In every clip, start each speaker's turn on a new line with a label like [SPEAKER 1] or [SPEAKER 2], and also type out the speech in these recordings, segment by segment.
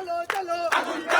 [SPEAKER 1] চলো চলো। আগুন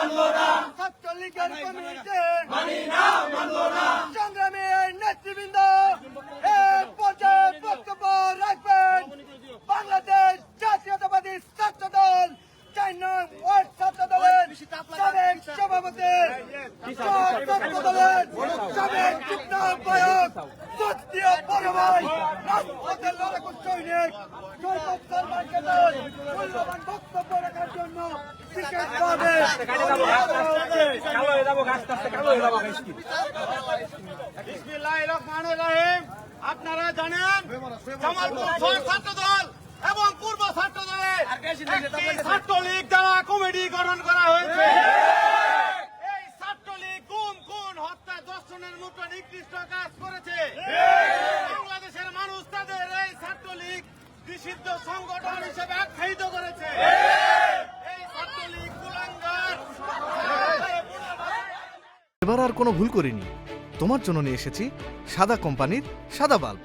[SPEAKER 1] মানবো না। ছাত্রলীগের কমিটিতে মানি না মানবো না। সংগ্রামী নেতৃবৃন্দ এ পর্যায়ে বক্তব্য রাখবেন। বাংলাদেশ জাতীয়তাবাদী ছাত্র দল চার নং ওয়ার্ড ছাত্র দলের সাবেক সভাপতি ছাত্র দলের সাবেক যুগ্ম আহ্বায়ক সত্যিয় বড় ভাই রাজপথের লড়াকু সৈনিক সৈকত শর্মার কেন্দ্র মূল্যবান বক্তব্য
[SPEAKER 2] আপনারা জানেন জামালপুর ছাত্র দল এবং পূর্ব ছাত্র দলের ছাত্রলীগ দ্বারা কমিটি গঠন করা হয়েছে। এই ছাত্রলীগ গুম, খুন, হত্যা দর্শনের মতো নিকৃষ্ট কাজ করেছে। বাংলাদেশের মানুষ তাদের এই ছাত্রলীগ নিষিদ্ধ সংগঠন হিসেবে আখ্যায়িত করেছে এই ছাত্রলীগ কুলাঙ্গার
[SPEAKER 3] এবার আর কোনো ভুল করিনি। তোমার জন্য নিয়ে এসেছি সাদা কোম্পানির সাদা বাল্ব।